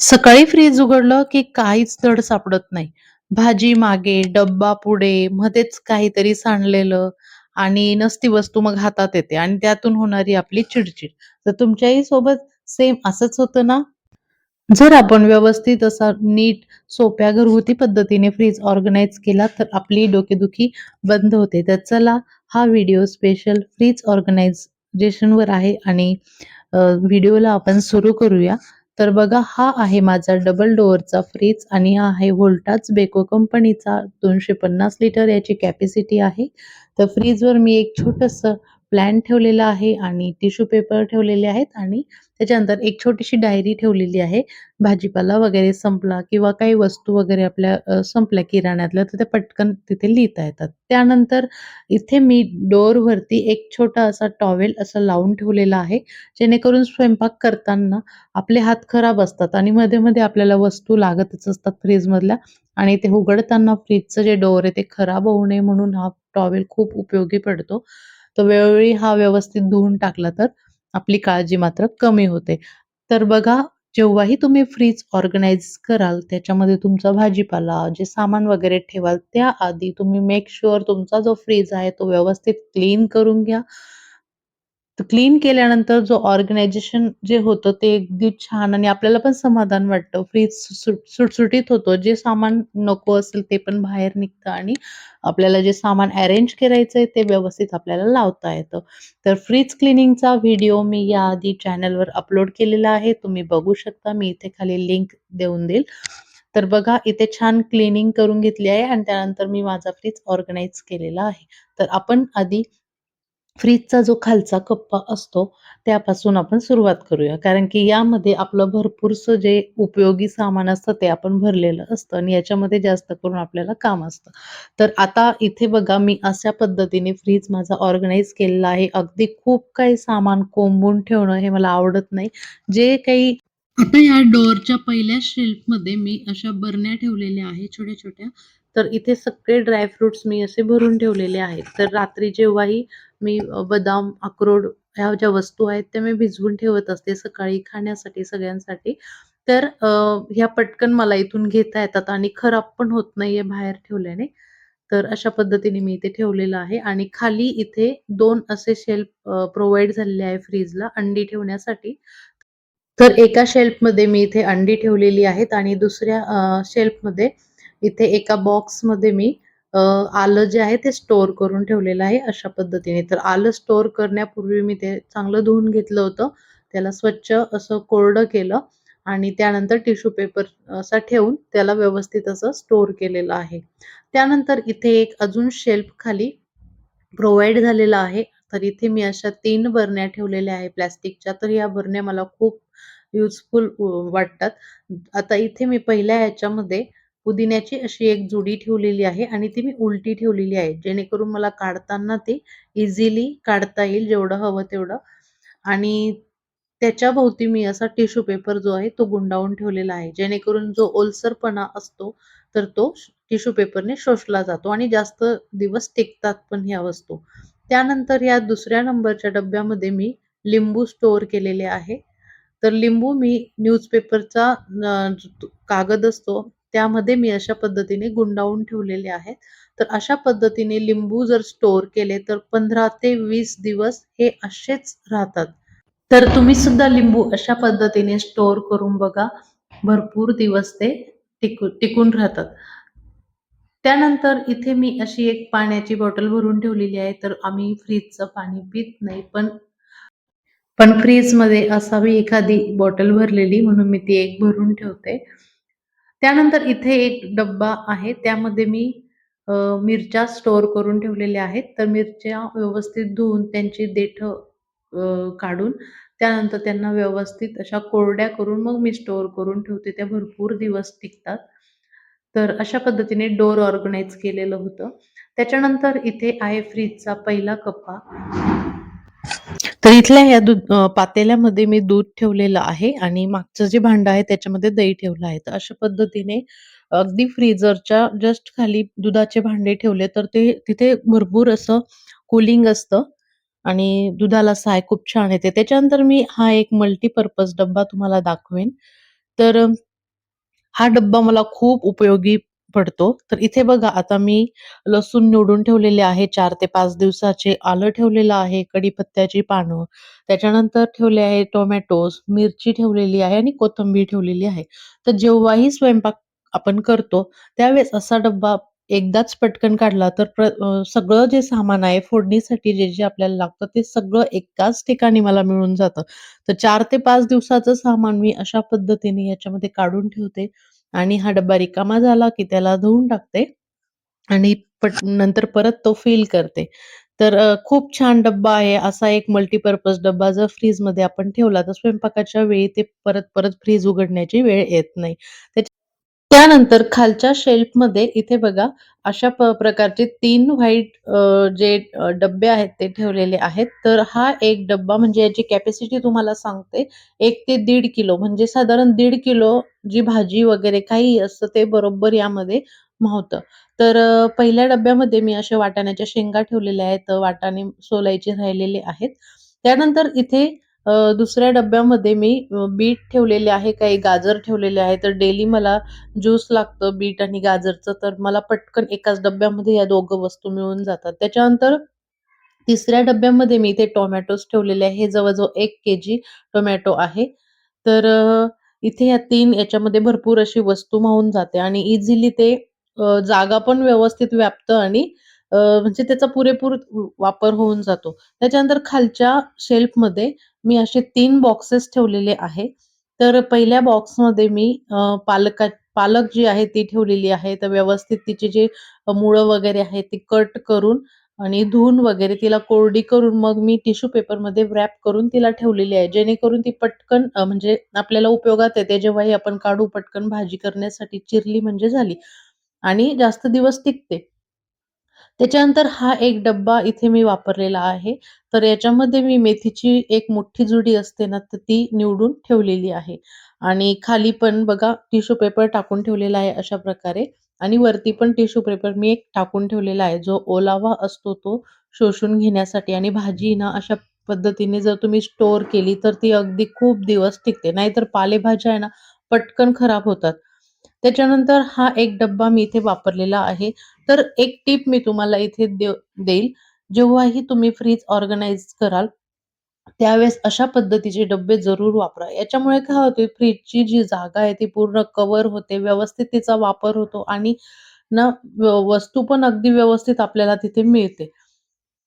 सकाळी फ्रीज उघडलं की काहीच धड सापडत नाही. भाजी मागे, डब्बा पुढे, मध्येच काहीतरी सांडलेलं आणि नसती वस्तू मग हातात येते आणि त्यातून होणारी आपली चिडचिड. तर तुमच्याही सोबत सेम असंच होतं ना? जर आपण व्यवस्थित असा नीट, सोप्या घरगुती पद्धतीने फ्रीज ऑर्गनाइज केला तर आपली डोकेदुखी बंद होते. तर चला हा व्हिडिओ स्पेशल फ्रीज ऑर्गनायझेशनवर आहे आणि व्हिडिओला आपण सुरू करूया. तर बघा हा आहे माझा डबल डोअरचा फ्रीज आणि हा आहे व्होल्टाच बेको कंपनीचा 250 लिटर याची कॅपॅसिटी आहे. तर फ्रीजवर मी एक छोटंसं प्लॅन ठेवलेला आहे आणि टिश्यू पेपर ठेवलेले आहेत आणि त्याच्यानंतर एक छोटीशी डायरी ठेवलेली आहे. भाजीपाला वगैरे संपला किंवा काही वस्तू वगैरे आपल्या संपल्या किराण्यातल्या तर ते पटकन तिथे लिहिता येतात. त्यानंतर इथे मी डोअरवरती एक छोटा असा टॉवेल असं लावून ठेवलेला आहे. जेणेकरून स्वयंपाक करताना आपले हात खराब असतात आणि मध्ये-मध्ये आपल्याला वस्तू लागतच असतात फ्रीजमधल्या आणि ते उघडताना फ्रीजचं जे डोअर आहे ते खराब होऊ नये म्हणून हा टॉवेल खूप उपयोगी पडतो. तर वेळोवेळी हा व्यवस्थित धुवून टाकला तर आपली काळजी मात्र कमी होते. तर बघा जेव्हाही तुम्ही फ्रीज ऑर्गनाइज कराल त्याच्यामध्ये तुमचा भाजीपाला, जे सामान वगैरे ठेवाल त्याआधी तुम्ही मेक शुअर तुमचा जो फ्रीज आहे तो व्यवस्थित क्लीन करून घ्या. तर क्लीन केल्यानंतर जो ऑर्गनायझेशन जे होतं ते अगदी छान आणि आपल्याला पण समाधान वाटतं. फ्रीज सुट सुटसुटीत होतो. जे सामान नको असेल ते पण बाहेर निघतं आणि आपल्याला जे सामान अरेंज करायचंय ते व्यवस्थित आपल्याला लावता येतं. तर फ्रीज क्लिनिंगचा व्हिडिओ मी याआधी चॅनलवर अपलोड केलेला आहे. तुम्ही बघू शकता. मी इथे खाली लिंक देऊन देईल. तर बघा इथे छान क्लिनिंग करून घेतली आहे आणि त्यानंतर मी माझा फ्रीज ऑर्गनाइज केलेला आहे. तर आपण आधी फ्रीजचा जो खालचा कप्पा असतो त्यापासून आपण सुरुवात करूया. कारण की यामध्ये आपलं भरपूरसं जे उपयोगी सामान असतं ते आपण भरलेलं असतं आणि याच्यामध्ये जास्त करून आपल्याला काम असतं. तर आता इथे बघा मी अशा पद्धतीने फ्रीज माझा ऑर्गनाईज केलेला आहे. अगदी खूप काही सामान कोंबून ठेवणं हे मला आवडत नाही. जे काही आता या डोअरच्या पहिल्या शेल्फमध्ये मी अशा बरण्या ठेवलेल्या आहेत छोट्या-छोट्या. तर इथे सगळे ड्रायफ्रुट्स मी असे भरून ठेवलेले आहेत. तर रात्री जेव्हाही मी बदाम, अक्रोड ह्या ज्या वस्तू आहेत त्या मी भिजवून ठेवत असते सकाळी खाण्यासाठी सगळ्यांसाठी. तर ह्या पटकन मला इथून घेता येतात आणि खराब पण होत नाहीये बाहेर ठेवल्याने. तर अशा पद्धतीने मी इथे ठेवलेलं आहे आणि खाली इथे दोन असे शेल्फ प्रोव्हाइड झालेले आहे फ्रीजला अंडी ठेवण्यासाठी. तर एका शेल्फमध्ये मी इथे अंडी ठेवलेली आहेत आणि दुसऱ्या अ, शेल्फमध्ये इथे एका बॉक्समध्ये मी आलं जे आहे ते स्टोअर करून ठेवलेलं आहे अशा पद्धतीने. तर आलं स्टोअर करण्यापूर्वी मी ते चांगलं धुवून घेतलं होतं. त्याला स्वच्छ असं कोरडं केलं आणि त्यानंतर टिश्यू पेपर असा ठेवून त्याला व्यवस्थित असं स्टोअर केलेलं आहे. त्यानंतर इथे एक अजून शेल्फ खाली प्रोव्हाइड झालेला आहे. तर इथे मी अशा तीन बरण्या ठेवलेल्या आहे प्लॅस्टिकच्या तर या बरण्या मला खूप युजफुल वाटतात. आता इथे मी पहिल्या ह्याच्यामध्ये पुदिन्याची अशी एक जुडी ठेवलेली आहे आणि ती मी उलटी ठेवलेली आहे. जेणेकरून मला काढताना ती इझिली काढता येईल जेवढं हवं तेवढं आणि त्याच्याभोवती मी असा टिश्यू पेपर जो आहे तो गुंडाळून ठेवलेला आहे. जेणेकरून जो ओलसरपणा असतो तर तो टिश्यू पेपरने शोषला जातो आणि जास्त दिवस टिकतात पण ह्या वस्तू. त्यानंतर या दुसऱ्या नंबरच्या डब्यामध्ये मी लिंबू स्टोअर केलेले आहे. तर लिंबू मी न्यूजपेपरचा कागद असतो त्यामध्ये मी अशा पद्धतीने गुंडाळून ठेवलेले आहेत. तर अशा पद्धतीने लिंबू जर स्टोअर केले तर 15 ते वीस दिवस हे असेच राहतात. तर तुम्ही सुद्धा लिंबू अशा पद्धतीने स्टोअर करून बघा. भरपूर दिवस ते टिकू टिकून राहतात. त्यानंतर इथे मी अशी एक पाण्याची बॉटल भरून ठेवलेली आहे. तर आम्ही फ्रीजचं पाणी पीत नाही. पण पण फ्रीजमध्ये असावी एखादी बॉटल भरलेली म्हणून मी ती एक भरून ठेवते. त्यानंतर इथे एक डब्बा आहे. त्यामध्ये मी अ, मिरच्या स्टोअर करून ठेवलेल्या आहेत. तर मिरच्या व्यवस्थित धुवून त्यांची देठं अ, काढून त्यानंतर त्यांना व्यवस्थित अशा कोरड्या करून मग मी स्टोअर करून ठेवते. त्या भरपूर दिवस टिकतात. तर अशा पद्धतीने डोअर ऑर्गनाइज केलेलं होतं. त्याच्यानंतर इथे आहे फ्रीजचा पहिला कप्पा. तर इथल्या ह्या दूध पातेल्यामध्ये मी दूध ठेवलेलं आहे आणि मागचं जे भांडं आहे त्याच्यामध्ये दही ठेवलं आहे. तर अशा पद्धतीने अगदी फ्रीजरच्या जस्ट खाली दुधाचे भांडे ठेवले तर ते तिथे भरपूर असं कूलिंग असतं आणि दुधाला साय खूप छान येते. त्याच्यानंतर मी हा एक मल्टीपर्पज डब्बा तुम्हाला दाखवेन. तर हा डब्बा मला खूप उपयोगी पडतो. तर इथे बघा आता मी लसूण निवडून ठेवलेले आहे चार ते पाच दिवसाचे. आलं ठेवलेलं आहे, कढीपत्त्याची पानं, त्याच्यानंतर ठेवले आहे टोमॅटोज, मिरची ठेवलेली आहे आणि कोथिंबीर ठेवलेली आहे. तर जेव्हाही स्वयंपाक आपण करतो, त्यावेळेस असा डब्बा एकदाच पटकन काढला तर प्र सगळं जे सामान आहे फोडणीसाठी जे-जे आपल्याला लागतं ते सगळं एकाच ठिकाणी मला मिळून जातं. तर चार ते पाच दिवसाचं सामान मी अशा पद्धतीने याच्यामध्ये काढून ठेवते आणि हा डब्बा रिकामा झाला की त्याला धुवून टाकते आणि पट नंतर परत तो फिल करते. तर खूप छान डब्बा आहे. असा एक मल्टीपर्पज डब्बा जर फ्रीजमध्ये आपण ठेवला तर स्वयंपाकाच्या वेळी ते परत-परत फ्रीज उघडण्याची वेळ येत नाही. त्याच्या त्यानंतर खालच्या शेल्फमध्ये इथे बघा अशा प्रकारचे तीन व्हाईट जे डब्बे आहेत ते ठेवलेले आहेत. तर हा एक डब्बा म्हणजे याची कॅपॅसिटी तुम्हाला सांगते एक ते दीड किलो म्हणजे साधारण दीड किलो जी भाजी वगैरे काही असतं ते बरोबर यामध्ये मावतं. तर पहिल्या डब्यामध्ये मी अशा वाटाण्याच्या शेंगा ठेवलेल्या आहेत. वाटाणे सोलायचे राहिलेले आहेत. त्यानंतर इथे अ, दुसऱ्या डब्यामध्ये मी बीट ठेवलेले आहे, काही गाजर ठेवलेले आहे. तर डेली मला ज्यूस लागतं बीट आणि गाजरचं, तर मला पटकन एकाच डब्यामध्ये या दोघं वस्तू मिळून जातात. त्याच्यानंतर तिसऱ्या डब्यामध्ये मी इथे टोमॅटोज ठेवलेले आहे. हे जवळ-जवळ 1 केजी टोमॅटो आहे. तर इथे या तीन याच्यामध्ये भरपूर अशी वस्तू माहून जाते आणि इझिली ते जागा पण व्यवस्थित व्यापतं आणि म्हणजे त्याचा पुरेपूर वापर होऊन जातो. त्याच्यानंतर खालच्या शेल्फमध्ये मी असे तीन बॉक्सेस ठेवलेले आहे. तर पहिल्या बॉक्समध्ये मी पालका पालक जी आहे ती ठेवलेली आहे. तर व्यवस्थित तिची जी मुळं वगैरे आहेत ती कट करून आणि धुवून वगैरे तिला कोरडी करून मग मी टिश्यू पेपरमध्ये व्रॅप करून तिला ठेवलेली आहे. जेणेकरून ती पटकन म्हणजे आपल्याला उपयोगात येते. जेव्हाही आपण काढू पटकन भाजी करण्यासाठी चिरली म्हणजे झाली आणि जास्त दिवस टिकते. त्याच्यानंतर हा एक डब्बा इथे मी वापरलेला आहे. तर याच्यामध्ये मी मेथीची एक मोठी जुडी असते ना, तर ती निवडून ठेवलेली आहे आणि खाली पण बघा टिश्यू पेपर टाकून ठेवलेला आहे अशा प्रकारे आणि वरती पण टिश्यू पेपर मी एक टाकून ठेवलेला आहे. जो ओलावा असतो तो शोषून घेण्यासाठी आणि भाजी ना अशा पद्धतीने जर तुम्ही स्टोअर केली, तर ती अगदी खूप दिवस टिकते. नाहीतर पालेभाज्या आहे ना, पटकन खराब होतात. त्याच्यानंतर हा एक डब्बा मी इथे वापरलेला आहे. तर एक टिप मी तुम्हाला इथे देऊ देईल. जेव्हाही तुम्ही फ्रीज ऑर्गनाइज कराल, त्यावेळेस अशा पद्धतीचे डब्बे जरूर वापरा. याच्यामुळे काय होते फ्रीजची जी जागा आहे ती पूर्ण कव्हर होते, व्यवस्थित तिचा वापर होतो आणि ना वस्तू पण अगदी व्यवस्थित आपल्याला तिथे मिळते.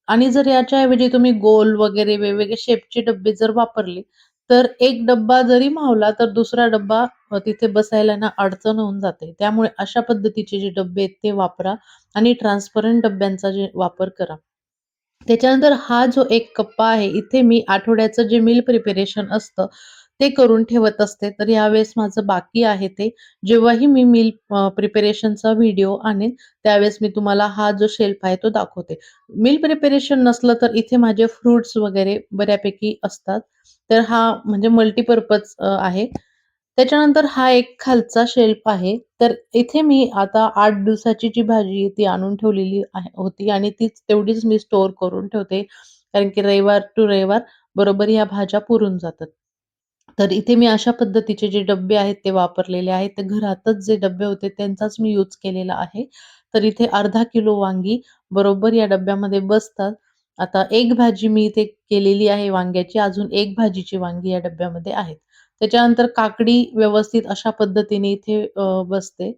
आणि जर याच्याऐवजी तुम्ही गोल वगैरे वेगवेगळे शेपचे डब्बे जर वापरले, तर एक डब्बा जरी मावला, तर दुसरा डब्बा तिथे बसायला ना अडचण होऊन जाते. त्यामुळे अशा पद्धतीचे जे डब्बे आहेत ते वापरा आणि ट्रान्सपरंट डब्यांचा जे वापर करा. त्याच्यानंतर हा जो एक कप्पा आहे, इथे मी आठवड्याचं जे मील प्रिपरेशन असतं, ते करून ठेवत असते. तर यावेळेस माझं बाकी आहे ते. जेव्हाही मी मील प्रिपेरेशनचा व्हिडिओ आणेन, त्यावेळेस मी तुम्हाला हा जो शेल्फ आहे तो दाखवते. मील प्रिपेरेशन नसलं तर इथे माझे फ्रुट्स वगैरे बऱ्यापैकी असतात. तर हा म्हणजे मल्टीपर्पज आहे. त्याच्यानंतर हा एक खालचा शेल्फ आहे. तर इथे मी आता आठ दिवसाची जी भाजी आहे ती आणून ठेवलेली आहे होती आणि तीच तेवढीच मी स्टोअर करून ठेवते. कारण की रविवार टू रविवार बरोबर या भाज्या पुरून जातात. तर इथे मी अशा पद्धतीचे जे डब्बे आहेत ते वापरलेले आहेत. तर घरातच जे डब्बे होते त्यांचाच मी यूज केलेला आहे. तर इथे अर्धा किलो वांगी बरोबर या डब्यामध्ये बसतात. आता एक भाजी मी इथे केलेली आहे वांग्याची. अजून एक भाजीची वांगी या डब्यामध्ये आहेत. त्याच्यानंतर काकडी व्यवस्थित अशा पद्धतीने इथे अ, बसते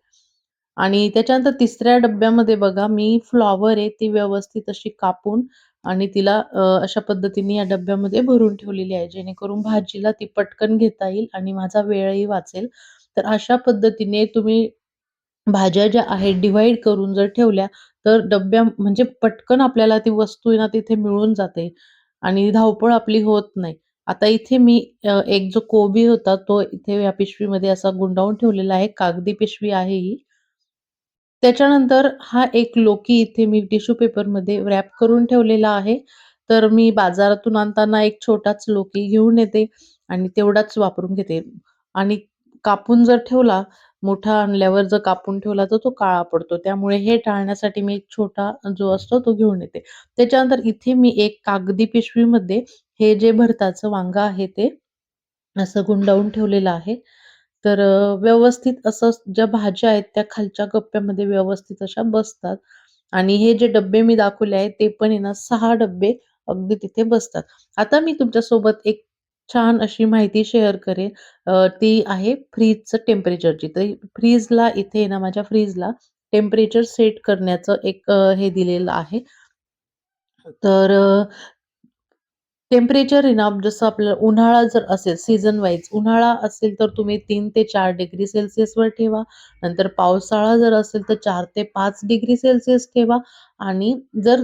आणि त्याच्यानंतर तिसऱ्या डब्यामध्ये बघा मी फ्लॉवर आहे ती व्यवस्थित अशी कापून आणि तिला अशा पद्धतीने या डब्यामध्ये भरून ठेवलेली आहे. जेणेकरून भाजीला ती पटकन घेता येईल आणि माझा वेळही वाचेल. तर अशा पद्धतीने तुम्ही भाज्या ज्या आहेत डिव्हाइड करून जर ठेवल्या, तर डब्या म्हणजे पटकन आपल्याला ती वस्तू ना तिथे मिळून जाते आणि धावपळ आपली होत नाही. आता इथे मी एक जो कोबी होता तो इथे या पिशवीमध्ये असा गुंडाळून ठेवलेला आहे. कागदी पिशवी आहे ही. त्याच्यानंतर हा एक लोकी इथे मी टिश्यू पेपरमध्ये रॅप करून ठेवलेला आहे. तर मी बाजारातून आणताना एक छोटाच लोकी घेऊन येते आणि तेवढाच वापरून घेते आणि कापून जर ठेवला, मोठा आणल्यावर जर कापून ठेवला, तर तो काळा पडतो. त्यामुळे हे टाळण्यासाठी मी एक छोटा जो असतो तो घेऊन येते. त्याच्यानंतर इथे मी एक कागदी पिशवीमध्ये हे जे भरताचं वांग आहे ते असं गुंडाळून ठेवलेलं आहे. तर अ, व्यवस्थित असं ज्या भाज्या आहेत त्या खालच्या कप्प्यामध्ये व्यवस्थित अशा बसतात आणि हे जे डब्बे मी दाखवले आहेत ते पण आहे ना 6 डब्बे अगदी तिथे बसतात. आता मी तुमच्यासोबत एक छान अशी माहिती शेअर करेन अ, ती आहे फ्रीजचं टेम्परेचरची. तर फ्रीजला इथे आहे ना माझ्या फ्रीजला टेम्परेचर सेट करण्याचं एक अ, हे दिलेलं आहे. तर अ, टेम्परेचर इन ऑफ जसं आपलं उन्हाळा जर असेल सीझन वाईज उन्हाळा असेल तर तुम्ही तीन ते चार डिग्री सेल्सिअसवर ठेवा. नंतर पावसाळा जर असेल तर चार ते पाच डिग्री सेल्सिअस ठेवा आणि जर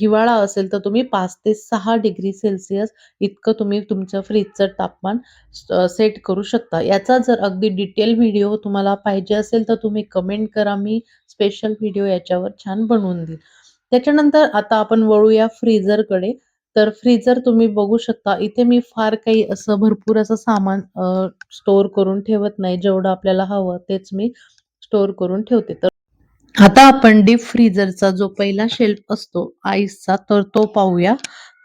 हिवाळा असेल तर तुम्ही पाच ते सहा डिग्री सेल्सिअस इतकं तुम्ही तुमचं फ्रीजचं तापमान सेट करू शकता. याचा जर अगदी डिटेल व्हिडिओ तुम्हाला पाहिजे असेल तर तुम्ही कमेंट करा. मी स्पेशल व्हिडिओ याच्यावर छान बनवून देईन. त्याच्यानंतर आता आपण वळूया फ्रीजरकडे तर फ्रीजर तुम्ही बघू शकता. इथे मी फार काही असं भरपूर असं सामान स्टोअर करून ठेवत नाही. जेवढं आपल्याला हवं तेच मी स्टोअर करून ठेवते. तर आता आपण डीप फ्रीजरचा जो पहिला शेल्फ असतो आईसचा, तर तो पाहूया.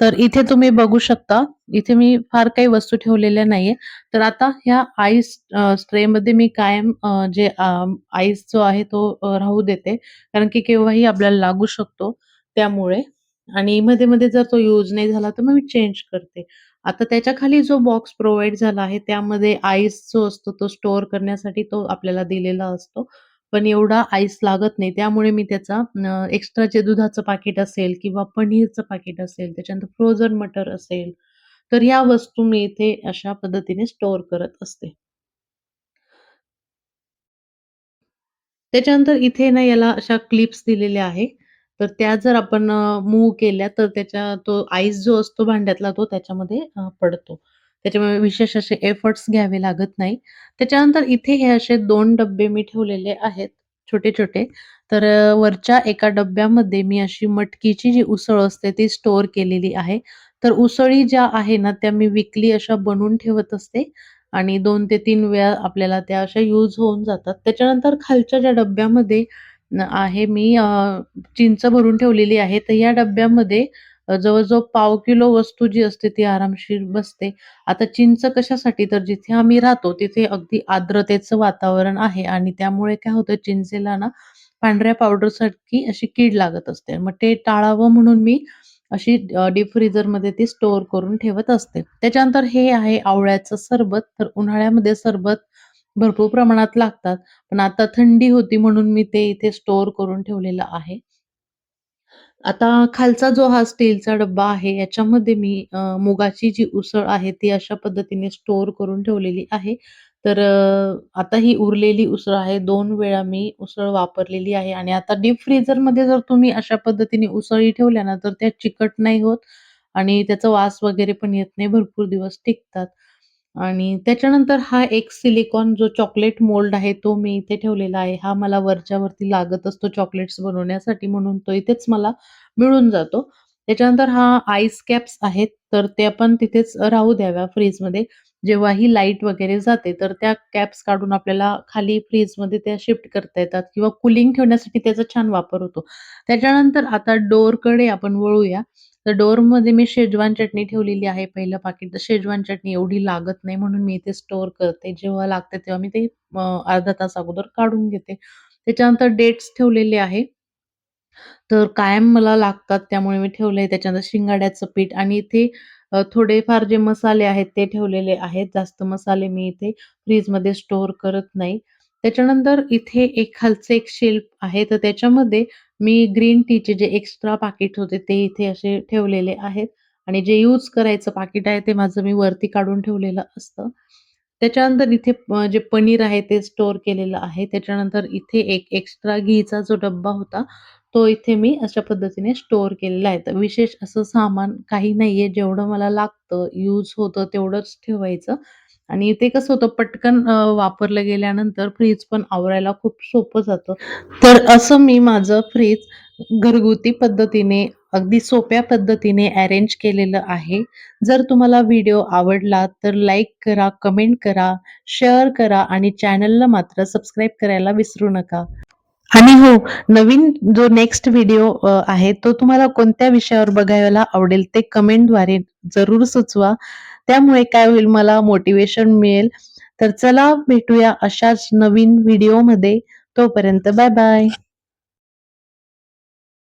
तर इथे तुम्ही बघू शकता, इथे मी फार काही वस्तू ठेवलेल्या नाहीये. तर आता ह्या आईस स्ट्रेमध्ये मी कायम जे आईस जो आहे तो राहू देते. कारण की केव्हाही आपल्याला लागू शकतो त्यामुळे. आणि मध्ये-मध्ये जर तो यूज नाही झाला, तर मग मी चेंज करते. आता त्याच्याखाली जो बॉक्स प्रोव्हाईड झाला आहे, त्यामध्ये आईस जो असतो तो स्टोअर करण्यासाठी तो आपल्याला दिलेला असतो. पण एवढा आईस लागत नाही. त्यामुळे मी त्याचा अ, एक्स्ट्रा जे दुधाचं पाकीट असेल किंवा पनीरचं पाकीट असेल, त्याच्यानंतर फ्रोझन मटर असेल, तर ह्या वस्तू मी इथे अशा पद्धतीने स्टोअर करत असते. त्याच्यानंतर इथे ना याला अशा क्लिप्स दिलेल्या आहे. तर त्या जर आपण अ, मूव्ह केल्या तर त्याच्या तो आईस जो असतो भांड्यातला तो त्याच्यामध्ये अ, पडतो. त्याच्यामुळे विशेष असे एफर्ट्स घ्यावे लागत नाही. त्याच्यानंतर इथे हे असे 2 डब्बे मी ठेवलेले आहेत छोटे-छोटे. तर अ, वरच्या एका डब्यामध्ये मी अशी मटकीची जी उसळ असते ती स्टोअर केलेली आहे. तर उसळी ज्या आहे ना त्या मी विकली अशा बनवून ठेवत असते आणि 2 ते 3 वेळा आपल्याला त्या अशा यूज होऊन जातात. त्याच्यानंतर खालच्या ज्या डब्यामध्ये न आहे मी अ, चिंच भरून ठेवलेली आहे. तर या डब्यामध्ये अ, जवळ-जवळ पाव किलो वस्तू जी असते ती आरामशीर बसते. आता चिंच कशासाठी तर जिथे आम्ही राहतो तिथे अगदी आर्द्रतेचं वातावरण आहे आणि त्यामुळे काय होतं चिंचेला ना पांढऱ्या पावडरसारखी अशी कीड लागत असते. मग ते टाळावं म्हणून मी अशी अ, डीप फ्रीझरमध्ये ती स्टोअर करून ठेवत असते. त्याच्यानंतर हे आहे आवळ्याचं सरबत. तर उन्हाळ्यामध्ये सरबत भरपूर प्रमाणात लागतात. पण आता थंडी होती म्हणून मी ते इथे स्टोअर करून ठेवलेलं आहे. आता खालचा जो हा स्टीलचा डब्बा आहे, याच्यामध्ये मी अ, मुगाची जी उसळ आहे, ती अशा पद्धतीने स्टोअर करून ठेवलेली आहे. तर अ, आता ही उरलेली उसळ आहे. 2 वेळा मी उसळ वापरलेली आहे आणि आता डीप फ्रीझरमध्ये जर तुम्ही अशा पद्धतीने उसळी ठेवल्या ना, तर त्या चिकट नाही होत आणि त्याचा वास वगैरे पण येत नाही. भरपूर दिवस टिकतात. आणि त्याच्यानंतर हा एक सिलिकॉन जो चॉकलेट मोल्ड आहे, तो मी इथे ठेवलेला आहे. हा मला वरच्यावरती लागत असतो चॉकलेट्स बनवण्यासाठी म्हणून तो इथेच मला मिळून जातो. त्याच्यानंतर हा आईस कॅप्स आहेत, तर त्या पण तिथेच राहू द्याव्या फ्रीजमध्ये. जेव्हाही लाइट वगैरे जाते, तर त्या कॅप्स काढून आपल्याला खाली फ्रीजमध्ये त्या शिफ्ट करता येतात किंवा कूलिंग ठेवण्यासाठी त्याचा छान वापर होतो. त्याच्यानंतर आता डोअरकडे आपण वळूया. तर डोअरमध्ये मी शेजवान चटणी ठेवलेली आहे पहिलं पाकीट. तर शेजवान चटणी एवढी लागत नाही म्हणून मी इथे स्टोअर करते. जेव्हा लागते तेव्हा मी ते अर्धा तास अगोदर काढून घेते. त्याच्यानंतर डेट्स ठेवलेले आहे. तर कायम मला लागतात त्यामुळे मी ठेवलंय. त्याच्यानंतर शिंगाड्याचं पीठ आणि इथे थोडेफार जे मसाले आहेत ते ठेवलेले आहेत. जास्त मसाले मी इथे फ्रीजमध्ये स्टोअर करत नाही. त्याच्यानंतर इथे एक खालचं एक शेल्फ आहे. तर त्याच्यामध्ये मी ग्रीन टीचे जे एक्स्ट्रा पाकीट होते ते इथे असे ठेवलेले आहेत आणि जे यूज करायचं पाकीट आहे ते माझं मी वरती काढून ठेवलेलं असतं. त्याच्यानंतर इथे जे पनीर आहे ते स्टोअर केलेलं आहे. त्याच्यानंतर इथे एक एक्स्ट्रा घीचा जो डब्बा होता, तो इथे मी अशा पद्धतीने स्टोअर केलेला आहे. तर विशेष असं सामान काही नाहीये. जेवढं मला लागतं, यूज होतं तेवढंच ठेवायचं आणि ते कसं होतं पटकन अ, वापरलं गेल्यानंतर फ्रीज पण आवरायला खूप सोपं जातं. तर असं मी माझं फ्रीज घरगुती पद्धतीने, अगदी सोप्या पद्धतीने अरेंज केलेलं आहे. जर तुम्हाला व्हिडिओ आवडला तर लाईक करा, कमेंट करा, शेअर करा आणि चॅनलला मात्र सबस्क्राईब करायला विसरू नका. आणि हो, नवीन जो नेक्स्ट व्हिडिओ अ, आहे तो तुम्हाला कोणत्या विषयावर बघायला आवडेल ते कमेंटद्वारे जरूर सुचवा. त्यामुळे काय होईल मला मोटिवेशन मिळेल. तर चला भेटूया अशाच नवीन व्हिडिओमध्ये तोपर्यंत बाय बाय